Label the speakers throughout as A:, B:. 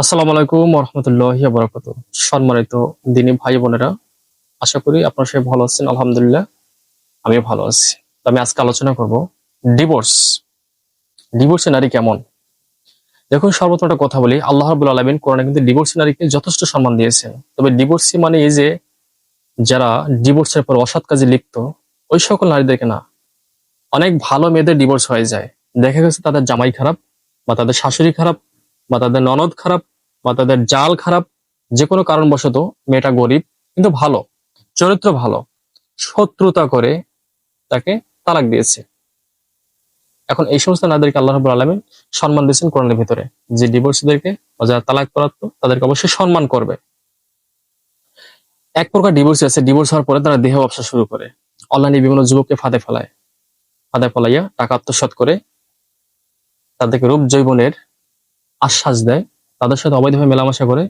A: আসসালামু আলাইকুম রহমতুল্লাহ বরকত সম্মানিত দিনী ভাই বোনেরা, আশা করি আপনারা সবাই ভালো আছেন, আলহামদুলিল্লাহ, আমিও ভালো আছি। আমি আজকে আলোচনা করব ডিভোর্স। ডিভোর্সে নারী কেমন? দেখুন, সর্বপ্রথম একটা কথা বলি, আল্লাহ রাবুল আলমিন কোরআনে কিন্তু ডিভোর্সি নারীকে যথেষ্ট সম্মান দিয়েছেন। তবে ডিভোর্সি মানে এই যে, যারা ডিভোর্সের পর অসৎ কাজে লিপ্ত, ওই সকল নারীদেরকে না, অনেক ভালো মেয়েদের ডিভোর্স হয়ে যায়। দেখা গেছে তাদের জামাই খারাপ বা তাদের শাশুড়ি খারাপ বা তাদের ননদ খারাপ বা তাদের জাল খারাপ যে কোনো কারণবশত মেয়েটা গরিব, কিন্তু ভালো, চরিত্র ভালো, শত্রুতা করে তাকে তালাক দিয়েছে। এখন এই সমস্ত নারীদেরকে আল্লাহ রাবুল আলমিন সম্মান দিয়েছেন কোরআনের ভিতরে। যে ডিভোর্সীদেরকে যারা তালাক প্রাপ্ত, তাদেরকে অবশ্যই সম্মান করবে। এক প্রকার ডিভোর্স আছে ডিভোর্স হওয়ার পরে তারা দেহ ব্যবসা শুরু করে। অনলাইনে বিভিন্ন যুবককে ফাঁদে ফেলায়। ফাঁদে ফেলাইয়া টাকা আত্মসাৎ করে তাদেরকে রূপ জৈবনের আশ্বাস দেয়, তাদের সাথে অবৈধভাবে মেলামেশা করে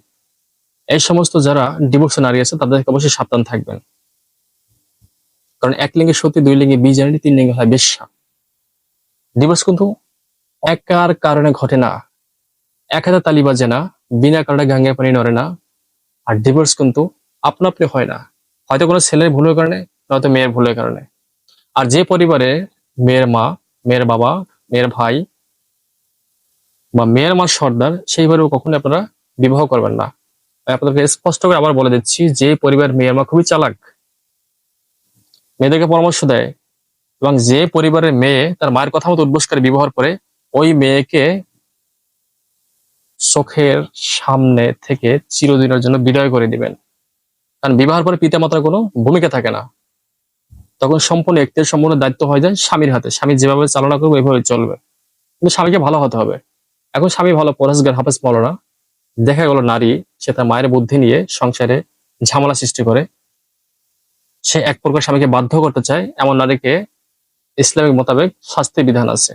A: এই সমস্ত যারা ডিভোর্সে নারী আছে, তাদেরকে অবশ্যই সাবধান থাকবেন। কারণ এক লিঙ্গে সত্যি, দুই লিঙ্গে বীজাণী তিন লিঙ্গে হয় বেশ্যা। ডিভোর্স কিন্তু একার কারণে ঘটে না। এক হাতে তালি বাজে না, বিনা কারণে গাঙ্গে পানি নড়ে না। আর ডিভোর্স কিন্তু আপনা আপনি হয় না। হয়তো কোনো ছেলের ভুলের কারণে, নয়তো মেয়ের ভুলের কারণে। আর যে পরিবারে মেয়ের মা, মেয়ের বাবা, মেয়ের ভাই বা মেয়ের মা সর্দার, সেইভাবে কখনো আপনারা বিবাহ করবেন না। আপনাদেরকে স্পষ্ট করে আবার বলে দিচ্ছি, যে পরিবার মেয়ের মা খুবই চালাক। মেয়েদেরকে পরামর্শ দেয়, এবং যে পরিবারের মেয়ে তার মায়ের কথা মতো উদ্বোস করে বিবাহ করে ওই মেয়েকে চোখের সামনে থেকে চিরদিনের জন্য বিদায় করে দিবেন। কারণ বিবাহের পরে পিতামাতার কোনো ভূমিকা থাকে না। তখন সম্পূর্ণ একটির সম্পূর্ণ দায়িত্ব হয়ে যায় স্বামীর হাতে। স্বামী যেভাবে চালনা করবে, ওইভাবে চলবে। কিন্তু স্বামীকে ভালো হতে হবে। এখন স্বামী ভালো পরেশগার হাফেজ মৌলানা। দেখা গেল নারী, সে তার মায়ের বুদ্ধি নিয়ে সংসারে ঝামেলা সৃষ্টি করে। সে এক প্রকার স্বামীকে বাধ্য করতে চায়, এমন নারীকে ইসলামিক মোতাবেক শাস্তি বিধান আছে।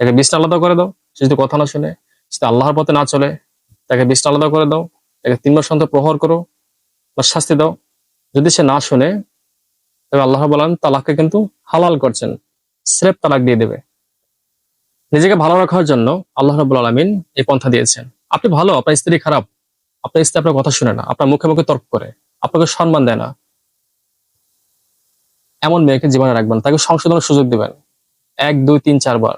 A: তাকে বিষ্ণু আলাদা করে দাও, সে যদি কথা না শুনে, সে আল্লাহর পথে না চলে, তাকে বিষ্ণু আলাদা করে দাও, তাকে তিন মাস অন্তর প্রহর করো, বা শাস্তি দাও। যদি সে না শুনে, তবে আল্লাহ বলেন, তালাককে কিন্তু হালাল করছেন, স্রেফ তালাক দিয়ে দেবে। নিজেকে ভালো রাখার জন্য আল্লাহ রাবুল আলমিন এই পন্থা দিয়েছেন। আপনি ভালো, আপনার স্ত্রী খারাপ, আপনার স্ত্রী আপনার কথা শুনে না, আপনার মুখে মুখে তর্ক করে, আপনাকে সম্মান দেয় না। এমন মেয়েকে জীবনে রাখবেন, তাকে সংশোধনের সুযোগ দিবেন। এক, দুই, তিন চারবার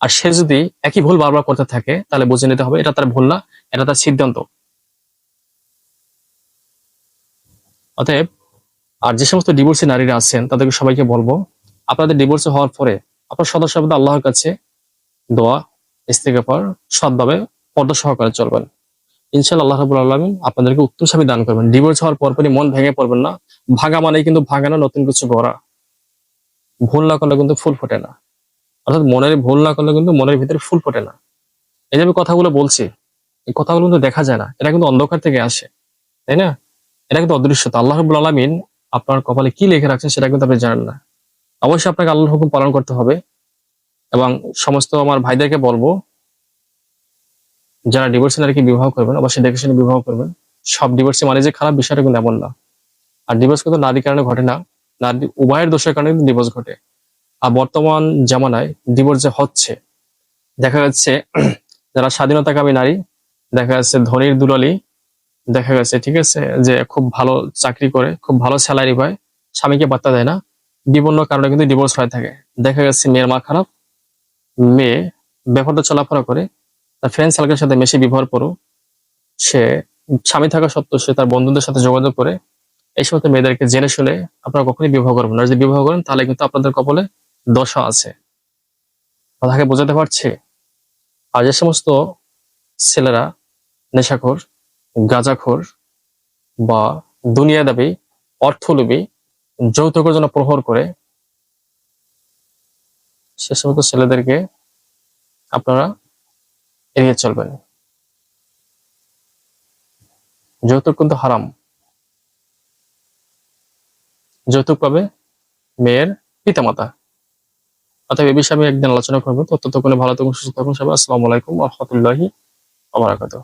A: আর সে যদি একই ভুল বারবার করতে থাকে, তাহলে বুঝে নিতে হবে, এটা তার ভুল না, এটা তার সিদ্ধান্ত। অতএব, আর যে সমস্ত ডিভোর্সি নারীরা আছেন, তাদেরকে সবাইকে বলব, আপনাদের ডিভোর্স হওয়ার পরে, আপনার সদস্য আল্লাহর কাছে দোয়া ইস্তেকাফার সৎভাবে পর্দা সহকারে চলবেন। ইনশাল্লাহ আল্লাহ রাবুল আলমিন আপনাদেরকে উত্তর স্বামী দান করবেন। ডিভোর্স হওয়ার পরপরই মন ভেঙে পড়বেন না। ভাগা মানে কিন্তু ভাগানো নতুন কিছু গড়া। ভুল না করলে কিন্তু ফুল ফোটে না। অর্থাৎ মনের ভুল না করলে কিন্তু মনের ভিতরে ফুল ফোটে না। এই যে আমি কথাগুলো বলছি, এই কথাগুলো কিন্তু দেখা যায় না। এটা কিন্তু অন্ধকার থেকে আসে, তাই না? এটা কিন্তু অদৃশ্যতা আল্লাহ রাবুল আলমিন আপনার কপালে কি লিখে রাখছেন সেটা কিন্তু আপনি জানেন না। অবশ্যই আপনাকে আল্লাহর হুকুম পালন করতে হবে। এবং সমস্ত আমার ভাইদেরকে বলব, যারা ডিভোর্সি নারীকে বিবাহ করবেন অবশ্যই দেখে শুনে বিবাহ করবেন, সব ডিভোর্সি মানে যে খারাপ বিষয়টা কিন্তু এমন না। আর ডিভোর্স কিন্তু নারীর কারণে ঘটে না, নারী, উভয়ের দোষের কারণে কিন্তু ডিভোর্স ঘটে। আর বর্তমান জামানায় ডিভোর্স যে হচ্ছে, দেখা যাচ্ছে যারা স্বাধীনতাকামী নারী, দেখা যাচ্ছে ধনির দুলালি, দেখা গেছে ঠিক আছে, যে খুব ভালো চাকরি করে, খুব ভালো স্যালারি পায়, স্বামীকে বার্তা দেয় না, বিভিন্ন কারণে কিন্তু ডিভোর্স হয়ে থাকে। দেখা গেছে মেয়ের মা খারাপ মেয়ে ব্যাপারটা চলাফেরা করে, তার ফ্রেন্ড সার্কেলের সাথে মেশে ব্যবহার করো, সে স্বামী থাকা সত্ত্বেও সে তার বন্ধুদের সাথে যোগাযোগ করে, এই সমস্ত মেয়েদেরকে জেনে শুনে আপনারা কখনই বিবাহ করবেন না। যদি বিবাহ করেন, তাহলে কিন্তু আপনাদের কপালে দশা আছে। কথাকে বোঝাতে পারছে? আর যে সমস্ত ছেলেরা নেশাখোর, গাঁজাখোর বা দুনিয়া দাবি অর্থলোভী, যৌতুকের জন্য প্রহর করে সে সমস্ত ছেলেদেরকে আপনারা এড়িয়ে চলবেন। যৌতুক কিন্তু হারাম। যৌতুক পাবে মেয়ের পিতামাতা। অতএব এ বিষয়ে আমি একদিন আলোচনা করব। তত কোনো ভালো থাকুন, সুস্থ থাকুন সবাই। আসসালামু আলাইকুম রহমতুল্লাহি আবরাকাতুহ